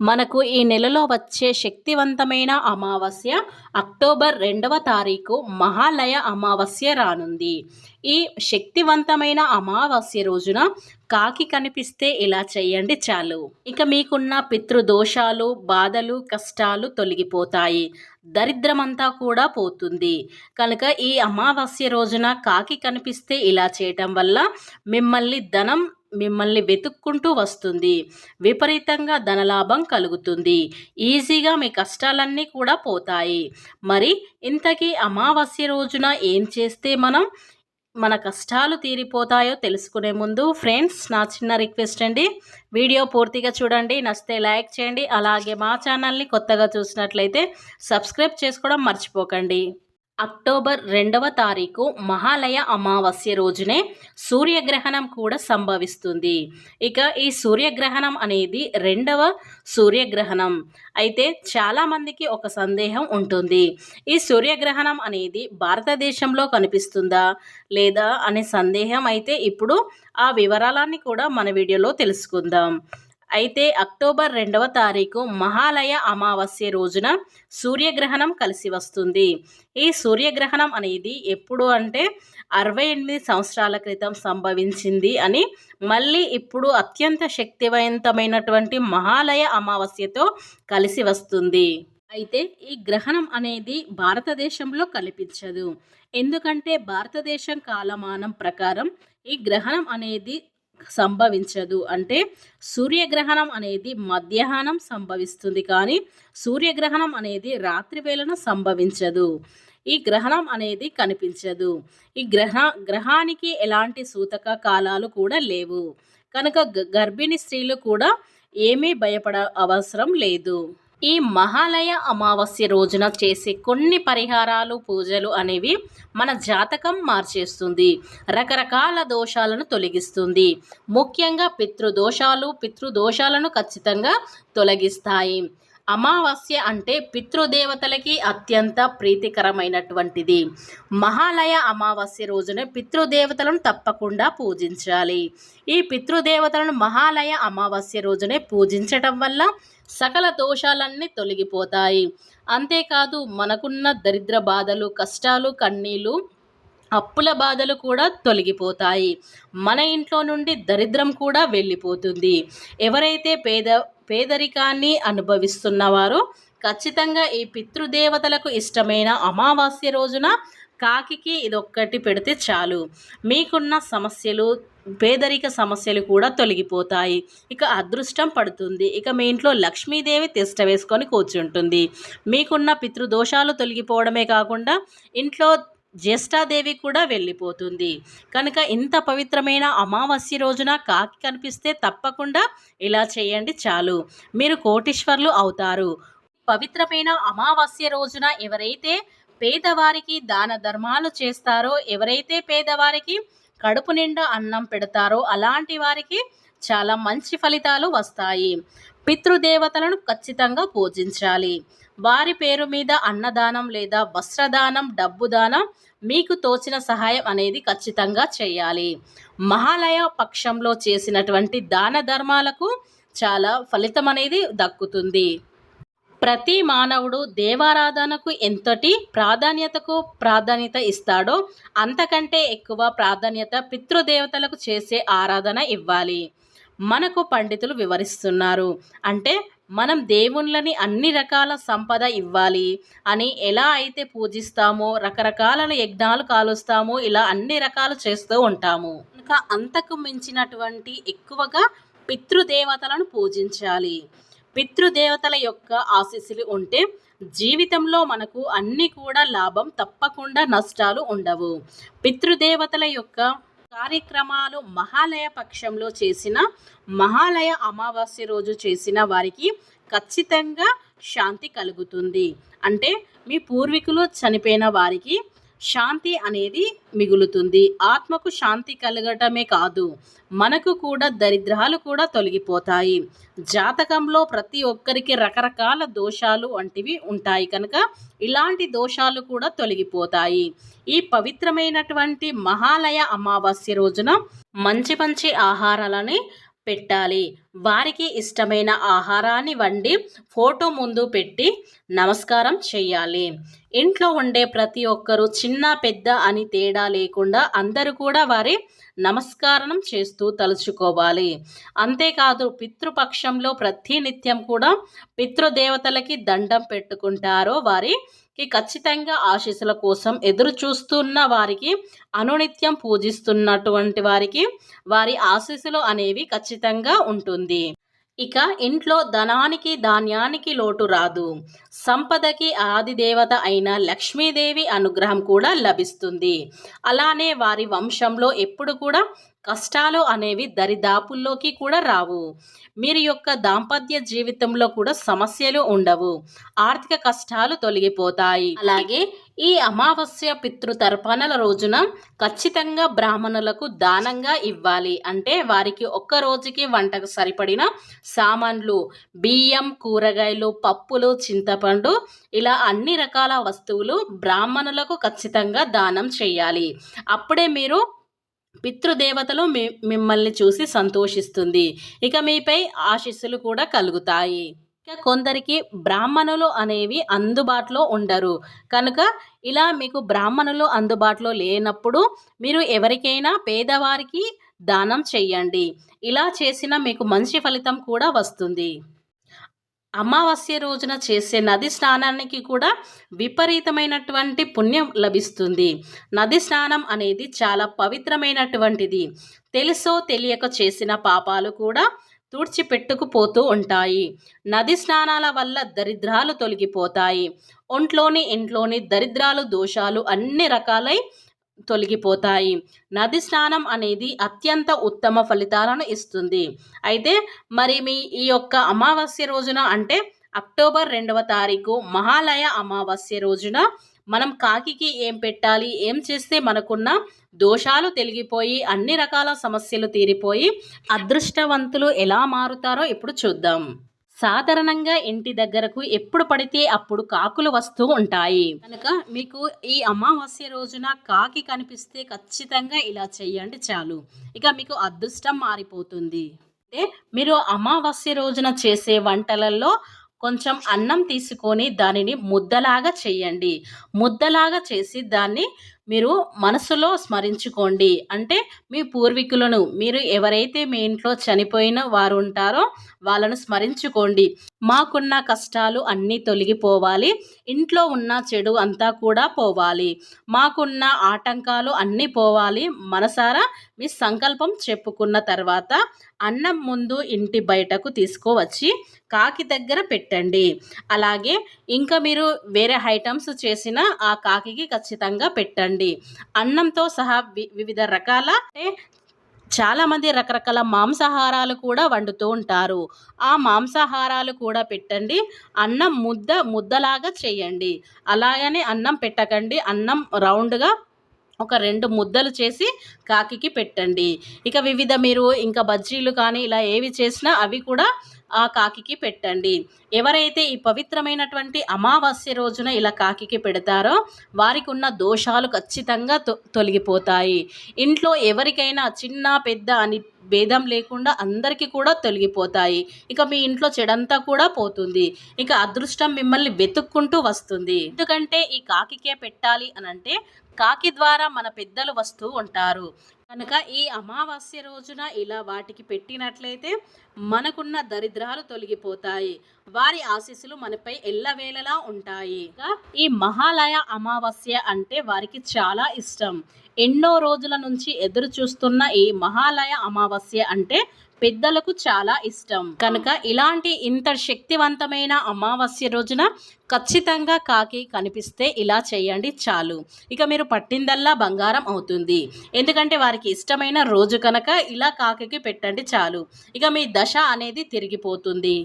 మనకు ఈ నెలలో వచ్చే శక్తివంతమైన అమావాస్య అక్టోబర్ రెండవ తారీఖు మహాలయ అమావాస్య రానుంది. ఈ శక్తివంతమైన అమావాస్య రోజున కాకి కనిపిస్తే ఇలా చేయండి చాలు. ఇక మీకున్న పితృదోషాలు బాధలు కష్టాలు తొలగిపోతాయి. దరిద్రమంతా కూడా పోతుంది. కనుక ఈ అమావాస్య రోజున కాకి కనిపిస్తే ఇలా చేయటం వల్ల మిమ్మల్ని ధనం మిమ్మల్ని వెతుక్కుంటూ వస్తుంది. విపరీతంగా ధనలాభం కలుగుతుంది. ఈజీగా మీ కష్టాలన్నీ కూడా పోతాయి. మరి ఇంతకీ అమావాస్య రోజున ఏం చేస్తే మనం మన కష్టాలు తీరిపోతాయో తెలుసుకునే ముందు ఫ్రెండ్స్ నా చిన్న రిక్వెస్ట్ అండి. వీడియో పూర్తిగా చూడండి. నచ్చితే లైక్ చేయండి. అలాగే మా ఛానల్ని కొత్తగా చూసినట్లయితే సబ్స్క్రైబ్ చేసుకోవడం మర్చిపోకండి. అక్టోబర్ రెండవ తారీఖు మహాలయ అమావాస్య రోజునే సూర్యగ్రహణం కూడా సంభవిస్తుంది. ఇక ఈ సూర్యగ్రహణం అనేది రెండవ సూర్యగ్రహణం. అయితే చాలామందికి ఒక సందేహం ఉంటుంది. ఈ సూర్యగ్రహణం అనేది భారతదేశంలో కనిపిస్తుందా లేదా అనే సందేహం అయితే ఇప్పుడు ఆ వివరాలన్నీ కూడా మన వీడియోలో తెలుసుకుందాం. అయితే అక్టోబర్ రెండవ తారీఖు మహాలయ అమావాస్య రోజున సూర్యగ్రహణం కలిసి వస్తుంది. ఈ సూర్యగ్రహణం అనేది ఎప్పుడు అంటే అరవై ఎనిమిది సంవత్సరాల క్రితం సంభవించింది అని మళ్ళీ ఇప్పుడు అత్యంత శక్తివంతమైనటువంటి మహాలయ అమావాస్యతో కలిసి వస్తుంది. అయితే ఈ గ్రహణం అనేది భారతదేశంలో కనిపించదు ఎందుకంటే భారతదేశం కాలమానం ప్రకారం ఈ గ్రహణం అనేది సంభవించదు. అంటే సూర్యగ్రహణం అనేది మధ్యాహ్నం సంభవిస్తుంది కానీ సూర్యగ్రహణం అనేది రాత్రి వేళన సంభవించదు. ఈ గ్రహణం అనేది కనిపించదు. ఈ గ్రహ గ్రహానికి ఎలాంటి సూతక కాలాలు కూడా లేవు. కనుక గర్భిణీ స్త్రీలు కూడా ఏమీ భయపడ అవసరం లేదు. ఈ మహాలయ అమావాస్య రోజున చేసే కొన్ని పరిహారాలు పూజలు అనేవి మన జాతకం మార్చేస్తుంది. రకరకాల దోషాలను తొలగిస్తుంది. ముఖ్యంగా పితృదోషాలు పితృదోషాలను ఖచ్చితంగా తొలగిస్తాయి. అమావాస్య అంటే పితృదేవతలకి అత్యంత ప్రీతికరమైనటువంటిది. మహాలయ అమావాస్య రోజున పితృదేవతలను తప్పకుండా పూజించాలి. ఈ పితృదేవతలను మహాలయ అమావాస్య రోజునే పూజించటం వల్ల సకల దోషాలన్నీ తొలగిపోతాయి. అంతేకాదు మనకున్న దరిద్ర బాధలు కష్టాలు కన్నీళ్ళు అప్పుల బాధలు కూడా తొలగిపోతాయి. మన ఇంట్లో నుండి దరిద్రం కూడా వెళ్ళిపోతుంది. ఎవరైతే పేద పేదరికాన్ని అనుభవిస్తున్నవారు ఖచ్చితంగా ఈ పితృదేవతలకు ఇష్టమైన అమావాస్య రోజున కాకికి ఇదొక్కటి పెడితే చాలు. మీకున్న సమస్యలు పేదరిక సమస్యలు కూడా తొలగిపోతాయి. ఇక అదృష్టం పడుతుంది. ఇక మీ ఇంట్లో లక్ష్మీదేవి తిష్ట వేసుకొని కూర్చుంటుంది. మీకున్న పితృదోషాలు తొలగిపోవడమే కాకుండా ఇంట్లో జ్యేష్ఠాదేవి కూడా వెళ్ళిపోతుంది. కనుక ఇంత పవిత్రమైన అమావాస్య రోజున కాకి కనిపిస్తే తప్పకుండా ఇలా చేయండి చాలు. మీరు కోటీశ్వర్లు అవుతారు. పవిత్రమైన అమావాస్య రోజున ఎవరైతే పేదవారికి దాన ధర్మాలు చేస్తారో ఎవరైతే పేదవారికి కడుపు నిండా అన్నం పెడతారో అలాంటి వారికి చాలా మంచి ఫలితాలు వస్తాయి. పితృదేవతలను ఖచ్చితంగా పూజించాలి. వారి పేరు మీద అన్నదానం లేదా వస్త్రదానం డబ్బు దానం మీకు తోచిన సహాయం అనేది ఖచ్చితంగా చేయాలి. మహాలయ పక్షంలో చేసినటువంటి దాన ధర్మాలకు చాలా ఫలితం అనేది దక్కుతుంది. ప్రతి మానవుడు దేవారాధనకు ఎంతటి ప్రాధాన్యతకు ప్రాధాన్యత ఇస్తాడో అంతకంటే ఎక్కువ ప్రాధాన్యత పితృదేవతలకు చేసే ఆరాధన ఇవ్వాలి. మనకు పండితులు వివరిస్తున్నారు. అంటే మనం దేవుళ్ళని అన్ని రకాల సంపద ఇవ్వాలి అని ఎలా అయితే పూజిస్తామో రకరకాల యజ్ఞాలు కాలుస్తామో ఇలా అన్ని రకాలు చేస్తూ ఉంటాము. ఇంకా అంతకు మించినటువంటి ఎక్కువగా పితృదేవతలను పూజించాలి. పితృదేవతల యొక్క ఆశీస్సులు ఉంటే జీవితంలో మనకు అన్నీ కూడా లాభం తప్పకుండా నష్టాలు ఉండవు. పితృదేవతల యొక్క కార్యక్రమాలు మహాలయ పక్షంలో చేసిన మహాలయ అమావాస్య రోజు చేసిన వారికి ఖచ్చితంగా శాంతి కలుగుతుంది. అంటే మీ పూర్వీకులు చనిపోయిన వారికి శాంతి అనేది మిగులుతుంది. ఆత్మకు శాంతి కలగటమే కాదు మనకు కూడా దరిద్రాలు కూడా తొలగిపోతాయి. జాతకంలో ప్రతి ఒక్కరికి రకరకాల దోషాలు వంటివి ఉంటాయి కనుక ఇలాంటి దోషాలు కూడా తొలగిపోతాయి. ఈ పవిత్రమైనటువంటి మహాలయ అమావాస్య రోజున మంచి మంచి ఆహారాలని పెట్టాలి. వారికి ఇష్టమైన ఆహారాన్ని వండి ఫోటో ముందు పెట్టి నమస్కారం చేయాలి. ఇంట్లో ఉండే ప్రతి ఒక్కరూ చిన్న పెద్ద అని తేడా లేకుండా అందరూ కూడా వారి నమస్కారం చేస్తూ తలుచుకోవాలి. అంతేకాదు పితృపక్షంలో ప్రతినిత్యం కూడా పితృదేవతలకి దండం పెట్టుకుంటారో వారి కి ఖచ్చితంగా ఆశీస్సుల కోసం ఎదురు చూస్తున్న వారికి అనునిత్యం పూజిస్తున్నటువంటి వారికి వారి ఆశీస్సులు అనేవి ఖచ్చితంగా ఉంటుంది. ఇక ఇంట్లో ధనానికి ధాన్యానికి లోటు రాదు. సంపదకి ఆదిదేవత అయిన లక్ష్మీదేవి అనుగ్రహం కూడా లభిస్తుంది. అలానే వారి వంశంలో ఎప్పుడు కూడా కష్టాలు అనేవి దరిదాపుల్లోకి కూడా రావు. మీరు యొక్క దాంపత్య జీవితంలో కూడా సమస్యలు ఉండవు. ఆర్థిక కష్టాలు తొలగిపోతాయి. అలాగే ఈ అమావాస్య పితృతర్పణల రోజున ఖచ్చితంగా బ్రాహ్మణులకు దానంగా ఇవ్వాలి. అంటే వారికి ఒక్క రోజుకి వంటకు సరిపడిన సామాన్లు బియ్యం కూరగాయలు పప్పులు చింతపండు ఇలా అన్ని రకాల వస్తువులు బ్రాహ్మణులకు ఖచ్చితంగా దానం చేయాలి. అప్పుడే మీరు పితృదేవతలు మీ మిమ్మల్ని చూసి సంతోషిస్తుంది. ఇక మీపై ఆశీస్సులు కూడా కలుగుతాయి. ఇక కొందరికి బ్రాహ్మణులు అనేవి అందుబాటులో ఉండరు. కనుక ఇలా మీకు బ్రాహ్మణులు అందుబాటులో లేనప్పుడు మీరు ఎవరికైనా పేదవారికి దానం చెయ్యండి ఇలా చేసిన మీకు మంచి ఫలితం కూడా వస్తుంది. అమావాస్య రోజున చేసే నది స్నానానికి కూడా విపరీతమైనటువంటి పుణ్యం లభిస్తుంది. నది స్నానం అనేది చాలా పవిత్రమైనటువంటిది. తెలుసో తెలియక చేసిన పాపాలు కూడా తుడిచిపెట్టుకుపోతూ ఉంటాయి. నది స్నానాల వల్ల దరిద్రాలు తొలగిపోతాయి. ఒంట్లోని ఇంట్లోని దరిద్రాలు దోషాలు అన్ని రకాలై తొలగిపోతాయి. నది స్నానం అనేది అత్యంత ఉత్తమ ఫలితాలను ఇస్తుంది. అయితే మరి మీ ఈ యొక్క అమావాస్య రోజున అంటే అక్టోబర్ రెండవ తారీఖు మహాలయ అమావాస్య రోజున మనం కాకికి ఏం పెట్టాలి ఏం చేస్తే మనకున్న దోషాలు తెలిగిపోయి అన్ని రకాల సమస్యలు తీరిపోయి అదృష్టవంతులు ఎలా మారుతారో ఇప్పుడు చూద్దాం. సాధారణంగా ఇంటి దగ్గరకు ఎప్పుడు పడితే అప్పుడు కాకులు వస్తూ ఉంటాయి. కనుక మీకు ఈ అమావాస్య రోజున కాకి కనిపిస్తే ఖచ్చితంగా ఇలా చేయండి చాలు. ఇక మీకు అదృష్టం మారిపోతుంది. అంటే మీరు అమావాస్య రోజున చేసే వంటలలో కొంచెం అన్నం తీసుకొని దానిని ముద్దలాగా చేయండి ముద్దలాగా చేసి దాన్ని మీరు మనసులో స్మరించుకోండి. అంటే మీ పూర్వీకులను మీరు ఎవరైతే మీ ఇంట్లో చనిపోయిన వారు ఉంటారో వాళ్ళను స్మరించుకోండి. మాకున్న కష్టాలు అన్నీ తొలగిపోవాలి. ఇంట్లో ఉన్న చెడు అంతా కూడా పోవాలి. మాకున్న ఆటంకాలు అన్నీ పోవాలి. మనసారా మీ సంకల్పం చెప్పుకున్న తర్వాత అన్నం ముందు ఇంటి బయటకు తీసుకువచ్చి కాకి దగ్గర పెట్టండి. అలాగే ఇంకా మీరు వేరే ఐటమ్స్ చేసిన ఆ కాకికి ఖచ్చితంగా పెట్టండి. అన్నంతో సహా వివిధ రకాల అంటే చాలామంది రకరకాల మాంసాహారాలు కూడా వండుతూ ఉంటారు. ఆ మాంసాహారాలు కూడా పెట్టండి. అన్నం ముద్ద ముద్దలాగా చేయండి. అలాగనే అన్నం పెట్టకండి. అన్నం రౌండ్గా ఒక రెండు ముద్దలు చేసి కాకికి పెట్టండి. ఇక వివిధ మీరు ఇంకా బజ్జీలు కానీ ఇలా ఏవి చేసినా అవి కూడా ఆ కాకికి పెట్టండి. ఎవరైతే ఈ పవిత్రమైనటువంటి అమావాస్య రోజున ఇలా కాకికి పెడతారో వారికి ఉన్న దోషాలు ఖచ్చితంగా తొ తొలగిపోతాయి. ఇంట్లో ఎవరికైనా చిన్న పెద్ద అని భేదం లేకుండా అందరికీ కూడా తొలగిపోతాయి. ఇక మీ ఇంట్లో చెడంతా కూడా పోతుంది. ఇక అదృష్టం మిమ్మల్ని వెతుక్కుంటూ వస్తుంది. ఎందుకంటే ఈ కాకికే పెట్టాలి అని అంటే కాకి ద్వారా మన పెద్దలు వస్తూ ఉంటారు. కనుక ఈ అమావాస్య రోజున ఇలా వాటికి పెట్టినట్లయితే మనకున్న దరిద్రాలు తొలగిపోతాయి. వారి ఆశీస్సులు మనపై ఎల్లవేళలా ఉంటాయి. ఈ మహాలయ అమావాస్య అంటే వారికి చాలా ఇష్టం. ఎన్నో రోజుల నుంచి ఎదురు చూస్తున్న ఈ మహాలయ అమావాస్య అంటే పెద్దలకు చాలా ఇష్టం. కనుక ఇలాంటి ఇంత శక్తివంతమైన అమావాస్య రోజున ఖచ్చితంగా కాకి కనిపిస్తే ఇలా చేయండి చాలు. ఇక మీరు పట్టిందల్లా బంగారం అవుతుంది. ఎందుకంటే వారికి ఇష్టమైన రోజు కనుక ఇలా కాకి పెట్టండి చాలు. ఇక మీ దశ అనేది తిరిగిపోతుంది.